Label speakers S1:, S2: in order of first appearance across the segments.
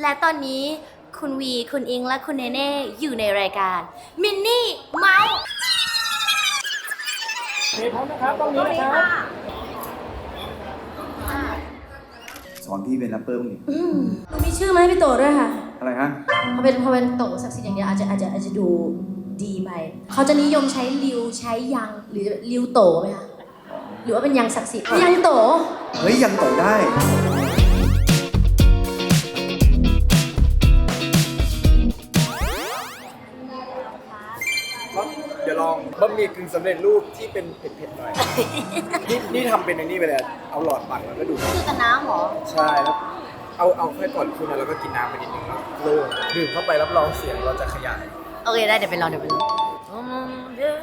S1: และตอนนี้คุณวีคุณอิงและคุณเนเน่อยู่ในรายการมินนี่เมาส์
S2: พร้อมนะครับต้องนี้นะครับ
S3: สอนพี่เป็นแรปเปอร์บ้างดิ
S1: อืมหนูมีชื่อไหมาให้พี่โตด้วยค่ะ
S3: อะไรฮะ
S1: พอเป็นพอเป็นโตศักดิ์สิทธิ์อย่างเดียวอาจจะอาจจะอาจจะดูดีไปเขาจะนิยมใช้ริวใช้ยังหรือริวโตไหมคะหรือว่าเป็นยังศักดิ์สิทธิ์ยังโต
S3: เฮ้ยยังตกได้
S2: บะหมี่กึ่งสำเร็จรูปที่เป็นเผ็ดๆหน่อย นี่นี่ทำเป็นในนี่ไปเลยเอาหลอดปั่นแล้วก็ดูด
S1: คือกับน้ำเหรอ
S2: ใช่แล้วเอาเอาแค่ก่อนคุณแล้วก็กินน้ำไปนิดนึงแล้วโล่งดื่มเข้าไปรับรองเสียงเราจะขยาย
S1: โอเคได้เดี๋ยวไปลองเดี๋ยวไปลองอืมเดี๋ยว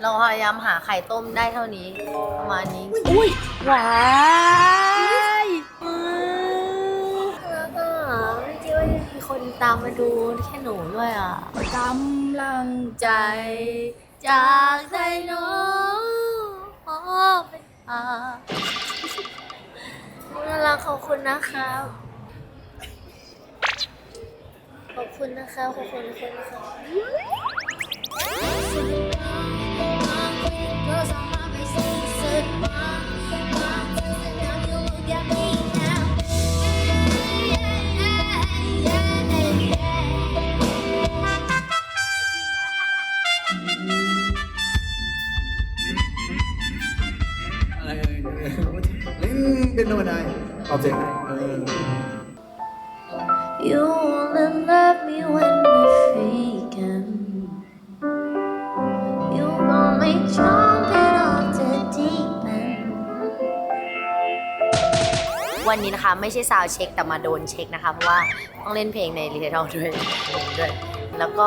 S1: เราพยายามหาไข่ต้มได้เท่านี้ประมาณนี้อุ้ยว้ายอืมแล้วก็ไม่คิดว่าจะมีคนตามมาดูแค่หนูด้วยอะ กำลังใจ จากใจน้องขอเป็นอาน่ารักขอบคุณนะครับ ขอบคุณนะคะขอบคุณขอบคุณนะคะ
S3: เวั
S1: นนี้นะคะ ไม่ใช่ซาวด์เช็คแต่มาโดนเช็คนะคะ เพราะว่าต้องเล่นเพลงในรีเทลด้วยด้วย แล้วก็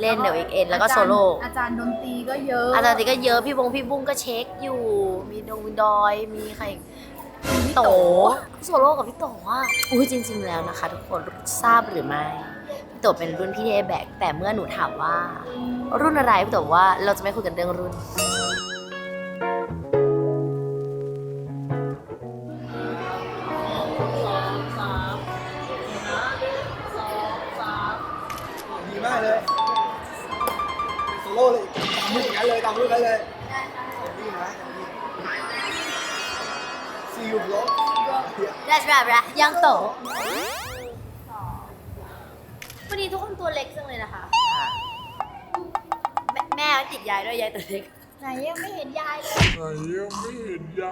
S1: เล่นเดี๋ยวอีกเอ็นแล้วก็โซโล่
S4: อาจารย์ดนตรีก็เยอะ
S1: อาจารย์ติก็เยอะพี่บงพี่บุ้งก็เช็คอยู่ มีดงมีดอยมีใครอีกพี่โตโซโล่กับพี่โตอะอุ้ยจริง ๆ แล้วนะคะ ทุกคนทราบหรือไม่พี่โตเป็นรุ่นพี่เทแบกแต่เมื่อหนูถามว่า รุ่นอะไรพี่โตบอกว่าเราจะไม่คุยกันเรื่องรุ่น ได้ใช่ไหมยังโต วันนี้ทุกคนตัวเล็กจังเลยนะคะ แม่แม่ติดยายด้วยยายตัวเล็ก
S4: ไหนยังไม่เห็นยายเลย
S1: ย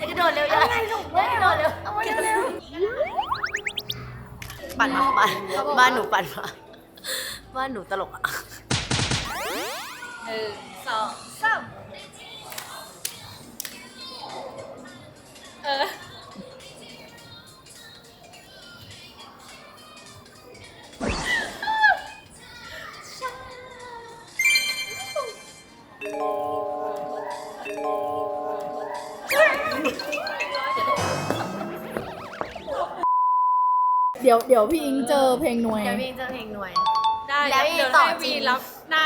S1: ายกระโดดเร็วยายยายกระโดดเร็วเร็วปั่นมาบ้านบ้านหนูปั่นมาบ้านหนูตลกอะ
S4: หนึ่งสองสาม ออเดี๋ยวเดี๋ยวพี่อิงเจอเพลงหน่วย
S1: เดี๋ยวพี่จะเพลงหน่วย
S5: ได้
S1: แล้ว
S5: เดี๋ยว
S1: ต่อ
S5: ให้
S1: จริ
S5: วี
S1: ง
S5: รับหน้า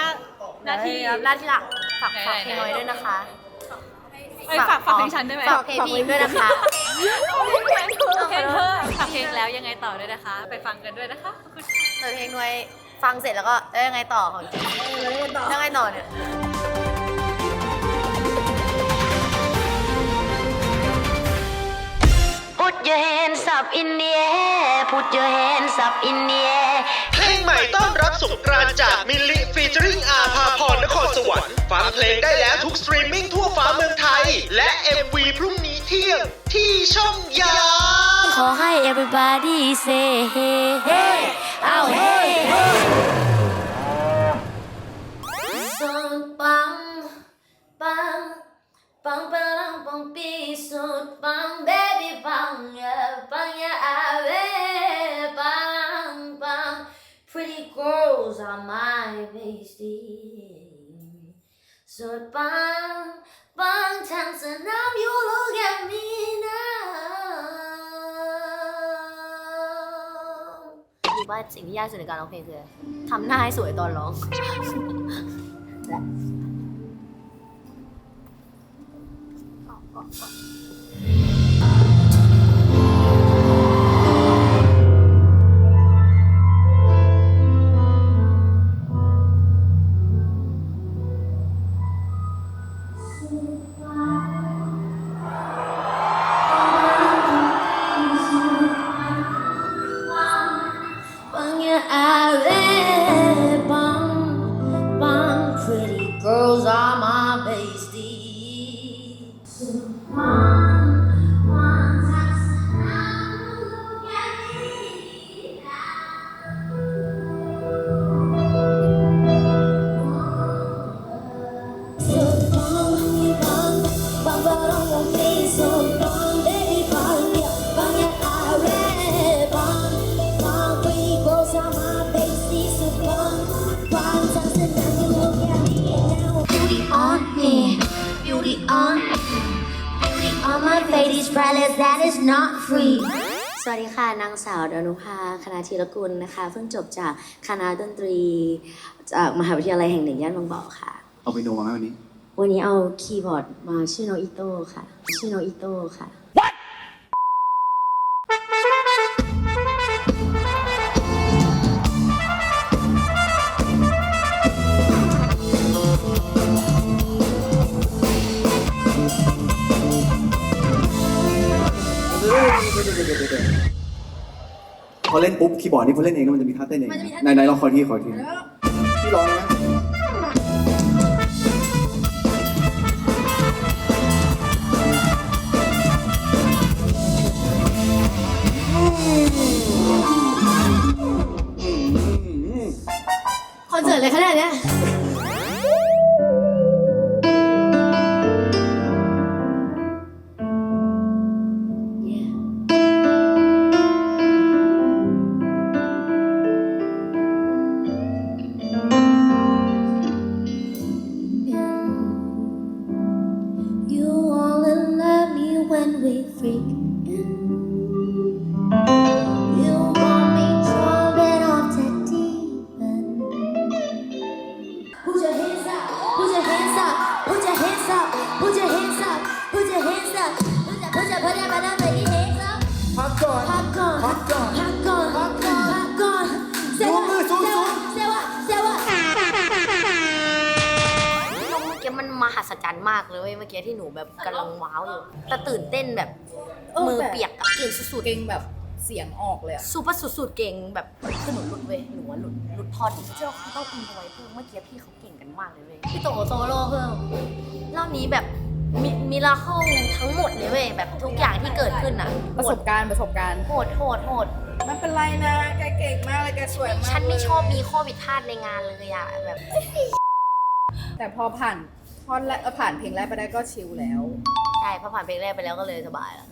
S5: หน้าที่
S1: รับหน้าที่หลักฝากฝากเพลง
S5: ได้
S1: หน่วยด้วยนะคะ
S5: เอ้ยฝากฝากเพลงฉันได้ไหม
S1: ฝากเพลงพี่อิงด้วยนะคะ
S5: เพลงเธอฝากเพลงแล้วยังไงต่อด้วยนะคะ ไปฟังกันด้วยนะคะขอบคุณ
S1: เปิดเพลงหน่วยฟังเสร็จแล้วก็เอ้ยยังไงต่อของจริงยังไงต่อเนี่ย Put your hands up in the air Put your hands up in the air
S6: เพล งใหม่ต้อนรับสงกรานต์จากมิลลิฟีเจอริงอาภาพรนครสวรรค์ฟังเพลงได้แล้วทุกสตรีมมิ่งทั่วฟ้าเมืองไทย และ MV พรุ่งนี้เที่ยงที่ช่องยา
S1: ขอให้ everybody say hey hey เอา hey hey girls are my bestie สุดปังปังทั้งสนาม you look at me now รู้ว่าสิ่งที่ยากสุดในการร้องเพลงคืออะไรทำหน้าให้สวยตอนร้อง says that is not free สวัสดีค่ะ นางสาวดานุภาคณะธีรกุลนะคะ เพิ่งจบจากคณะดนตรี จากมหาวิทยาลัยแห่งหนึ่งย่านบางบ่อค่ะ
S3: เอาไปโนมาไหมวันนี้
S1: วันนี้เอาคีย์บอร์ดมาชื่อโนอิโต้ค่ะ ชื่อโนอิโต้ค่ะ
S3: พอเล่นปุ๊บคีย์บอร์ดนี่พอเล่นเองแล้วมันจะมีท่าเต้นเองไหนไหนลองขอทีขอทีพี่ร้องนะอืม
S1: คอนเสิร์ตเลยขนาดเนี้ย มื่อกี้มันมหัศจรรย์มากเลยเว้ยเมื่อกี้ที่หนูแบบกำลังว้าวอยู่แต่ตื่นเต้นแบบมือเปียกอะเก่งสุดๆ
S4: เก่งแบบเสียงออกเลยอะ
S1: ซูเปอร์สุดๆเก่งแบบคือหนูหลุดเว้ยหนูว่าหลุดหลุดท่อนเจ้าเขาต้องอินพอไว้เพิ่มเมื่อกี้พี่เขาเก่งกันมากเลยเว้ยพี่โตโซโล่เพิ่มรอบนี้แบบมิมิราเคิลทั้งหมดเลยเว้ยแบบทุกอย่างที่เกิดขึ้นอะ
S4: ประสบการณ์ประสบการณ์
S1: โหดโหดโหด
S4: ไม่เป็นไรนะ แกเก่งมากเลยแกสวยมาก
S1: ฉันไม่
S4: เลย
S1: ชอบมีข้อผิดพลาดในงานเลยอะแบบ
S4: แต่พอผ่าน ท่อนแรกเออผ่านเพลงแรกไปได้ก็ชิลแล้ว
S1: ใช่พอผ่านเพลงแรกไปแล้วก็เลยสบายแล้ว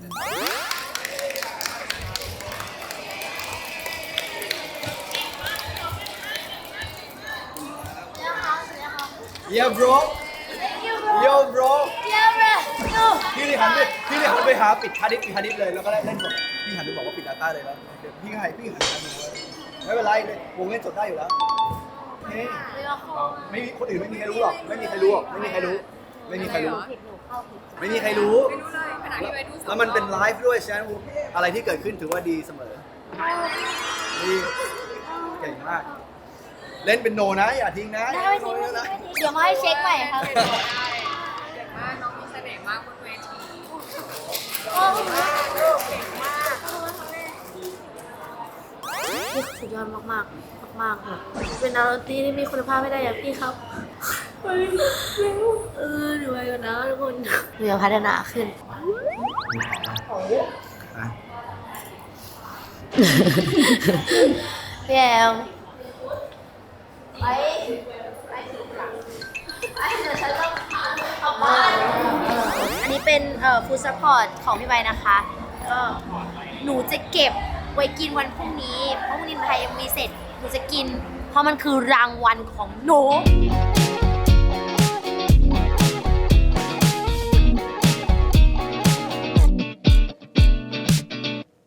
S2: เยี่ยม bro เยี่ยม bro
S1: เย้เลย
S2: พี่เลยหันไปพี่เลยหันไปหาปิดฮาร์ดดิสก์ปิดฮาร์ดดิสก์เลยแล้วก็เล่นสดพี่หันไปบอกว่าปิดดาต้าเลยแล้วเดี๋ยวพี่ให้พี่หันไปเลยไม่เป็นไรเลยวงเล่นสดได้อยู่แล้วโอเคไม่มีคนอื่นไม่มีใครรู้หรอก ไม่มีใครรู้หรอกไม่มีใครรู้ ไม่มีใครรู้
S1: ผิดหนูเข้าผิด
S2: ไม่มีใครรู้แล้วมันเป็นไลฟ์ด้วยฉะนั้นอะไรที่เกิดขึ้นถือว่าดีเสมอนี่เก่งมาก เล่นเป็นโนนะ อย่าทิ้งนะ
S1: ได้ไม่ทิ้งไม่ทิ้งไม่ทิ้งเดี๋ยวมาให้เช็คใหม่ครับสุดยอดมากมากๆ มากๆค่ะเป็นนักดนตรีที่มีคุณภาพไม่ได้อย่างพี่ครับไปแล้วเออหนูไปก่อนนะทุกคนหนูจะพัฒนาขึ้นพี่แอมไปไปถึงหลังไปเดี๋ยวฉันต้องออกบ้านอันนี้เป็นเอ่อฟู้ดซัพพอร์ตของพี่ใบนะคะ ก็หนูจะเก็บไว้กินวันพรุ่งนี้ เพราะพรุ่งนี้หนูถ่ายเอ็มวีเสร็จห นูจะกิน เพราะมันคือรางวัลของหนู